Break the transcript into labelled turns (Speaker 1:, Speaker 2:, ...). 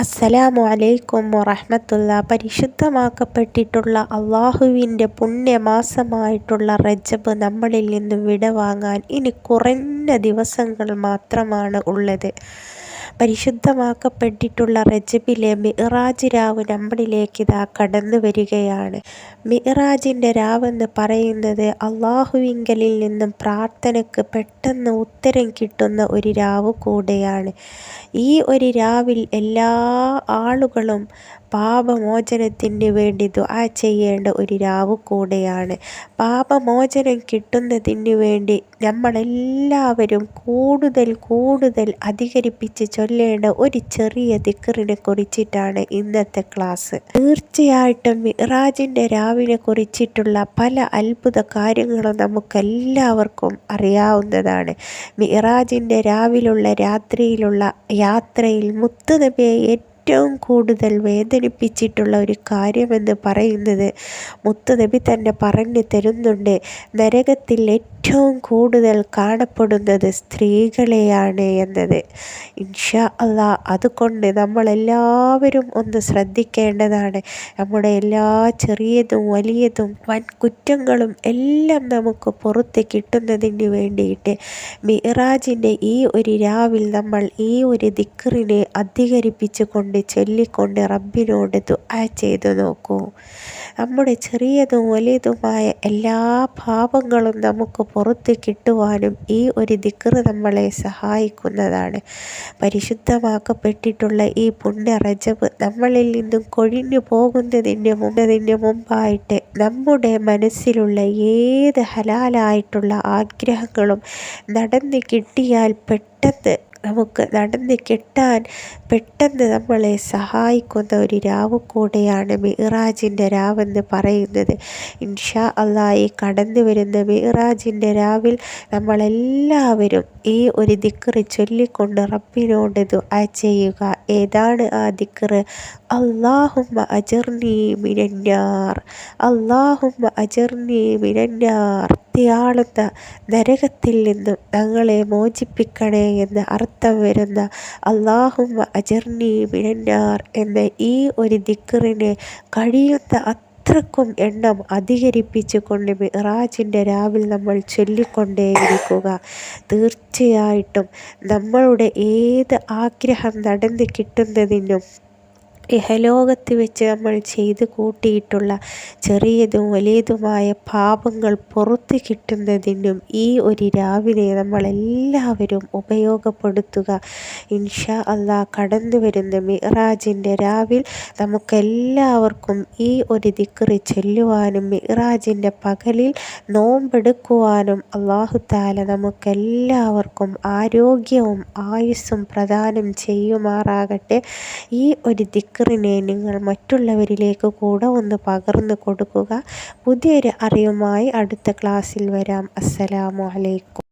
Speaker 1: അസ്സലാമു അലൈക്കും വറഹ്മത്തുള്ള. പരിശുദ്ധമാക്കപ്പെട്ടിട്ടുള്ള അള്ളാഹുവിന്റെ പുണ്യമാസമായിട്ടുള്ള റജബ് നമ്മളിൽ നിന്ന് വിടവാങ്ങാൻ ഇനി കുറഞ്ഞ ദിവസങ്ങൾ മാത്രമാണ് ഉള്ളത്. പരിശുദ്ധമാക്കപ്പെട്ടിട്ടുള്ള റജബിലെ മിഹ്റാജ് രാവ് നമ്മളിലേക്ക് ഇതാ കടന്നു വരികയാണ്. മിഹ്റാജിന്റെ രാവെന്ന് പറയുന്നത് അള്ളാഹുവിങ്കലിൽ നിന്നും പ്രാർത്ഥനയ്ക്ക് പെട്ടെന്ന് ഉത്തരം കിട്ടുന്ന ഒരു രാവ് കൂടെയാണ്. ഈ ഒരു രാവിൽ എല്ലാ ആളുകളും പാപമോചനത്തിന് വേണ്ടി ദുആ ചെയ്യേണ്ട ഒരു രാവ് കൂടെയാണ്. പാപമോചനം കിട്ടുന്നതിന് വേണ്ടി നമ്മളെല്ലാവരും കൂടുതൽ കൂടുതൽ അധികരിപ്പിച്ച് ചൊല്ലേണ്ട ഒരു ചെറിയ ദിക്കറിനെ കുറിച്ചിട്ടാണ് ഇന്നത്തെ ക്ലാസ്. തീർച്ചയായിട്ടും മിറാജിന്റെ രാവിനെ കുറിച്ചിട്ടുള്ള പല അത്ഭുത കാര്യങ്ങളും നമുക്കെല്ലാവർക്കും അറിയാവുന്നതാണ്. മിറാജിന്റെ രാവിലുള്ള രാത്രിയിലുള്ള യാത്രയിൽ മുത്തുനബിയെ ഏറ്റവും കൂടുതൽ വേദനിപ്പിച്ചിട്ടുള്ള ഒരു കാര്യമെന്ന് പറയുന്നത് മുത്തുനബി തന്നെ പറഞ്ഞു തരുന്നുണ്ട്. നരകത്തിൽ ഏറ്റവും കൂടുതൽ കാണപ്പെടുന്നത് സ്ത്രീകളെയാണ് എന്നത്. ഇൻഷാ അള്ളാ അതുകൊണ്ട് നമ്മളെല്ലാവരും ഒന്ന് ശ്രദ്ധിക്കേണ്ടതാണ്. നമ്മുടെ എല്ലാ ചെറിയതും വലിയതും വൻ കുറ്റങ്ങളും എല്ലാം നമുക്ക് പുറത്ത് കിട്ടുന്നതിന് വേണ്ടിയിട്ട് മിറാജിന്റെ ഈ ഒരു രാവിൽ നമ്മൾ ഈ ഒരു ദിക്കറിനെ അധികരിപ്പിച്ചു കൊണ്ട് ചൊല്ലിക്കൊണ്ട് റബ്ബിനോട് ദുആ ചെയ്തു നോക്കൂ. നമ്മുടെ ചെറിയതും വലിയതുമായ എല്ലാ പാപങ്ങളും നമുക്ക് പുറത്ത് കിട്ടുവാനും ഈ ഒരു ദിക്കറ് നമ്മളെ സഹായിക്കുന്നതാണ്. പരിശുദ്ധമാക്കപ്പെട്ടിട്ടുള്ള ഈ പുണ്യ റജബ് നമ്മളിൽ നിന്നും കൊഴിഞ്ഞു പോകുന്നതിന് മുന്നതിന് മുമ്പായിട്ട് നമ്മുടെ മനസ്സിലുള്ള ഏത് ഹലാലായിട്ടുള്ള ആഗ്രഹങ്ങളും നടന്ന് കിട്ടിയാൽ പെട്ടെന്ന് നമുക്ക് നടന്ന് കിട്ടാൻ പെട്ടെന്ന് നമ്മളെ സഹായിക്കുന്ന ഒരു രാവ് കൂടെയാണ് മിഹ്റാജിന്റെ രാവെന്ന് പറയുന്നത്. ഇൻഷാ അള്ളായി കടന്നു വരുന്ന മിഹ്റാജിന്റെ രാവിൽ നമ്മളെല്ലാവരും ഈ ഒരു ദിക്കറ് ചൊല്ലിക്കൊണ്ട് റബ്ബിനോട് ദുആ ചെയ്യുക. ഏതാണ് ആ ദിക്കറ് അള്ളാഹുമ്മ അജർനി മിനന്നാർ. അള്ളാഹുമ്മ അജർനി മിനന്നാർ. കത്തിയാളുന്ന നരകത്തിൽ നിന്നും ഞങ്ങളെ മോചിപ്പിക്കണേ എന്ന് അർത്ഥം വരുന്ന അള്ളാഹുമ്മ അജർണി വിഴഞ്ഞാർ എന്ന ഈ ഒരു ദിക്കറിനെ കഴിയുന്ന അത്രക്കും എണ്ണം അധികരിപ്പിച്ചുകൊണ്ട് മിറാജിന്റെ രാവിൽ നമ്മൾ ചൊല്ലിക്കൊണ്ടേയിരിക്കുക. തീർച്ചയായിട്ടും നമ്മളുടെ ഏത് ആഗ്രഹം നടന്ന് കിട്ടുന്നതിനും ഇഹലോകത്ത് വെച്ച് നമ്മൾ ചെയ്ത് കൂട്ടിയിട്ടുള്ള ചെറിയതും വലിയതുമായ പാപങ്ങൾ പുറത്ത് കിട്ടുന്നതിനും ഈ ഒരു രാവിലെ നമ്മളെല്ലാവരും ഉപയോഗപ്പെടുത്തുക. ഇൻഷാ അള്ളാ കടന്നു വരുന്ന മിഹ്റാജിന്റെ രാവിൽ നമുക്കെല്ലാവർക്കും ഈ ഒരു ദിക്കറി ചൊല്ലുവാനും മിഹ്റാജിന്റെ പകലിൽ നോമ്പെടുക്കുവാനും അള്ളാഹു താല നമുക്കെല്ലാവർക്കും ആരോഗ്യവും ആയുസ്സും പ്രദാനം ചെയ്യുമാറാകട്ടെ. ഈ ഒരു ദിക്ക് നിങ്ങൾ മറ്റുള്ളവരിലേക്ക് കൂടെ ഒന്ന് പകർന്നു കൊടുക്കുക. പുതിയൊരു അറിവുമായി അടുത്ത ക്ലാസ്സിൽ വരാം. അസ്സലാമു അലൈക്കും.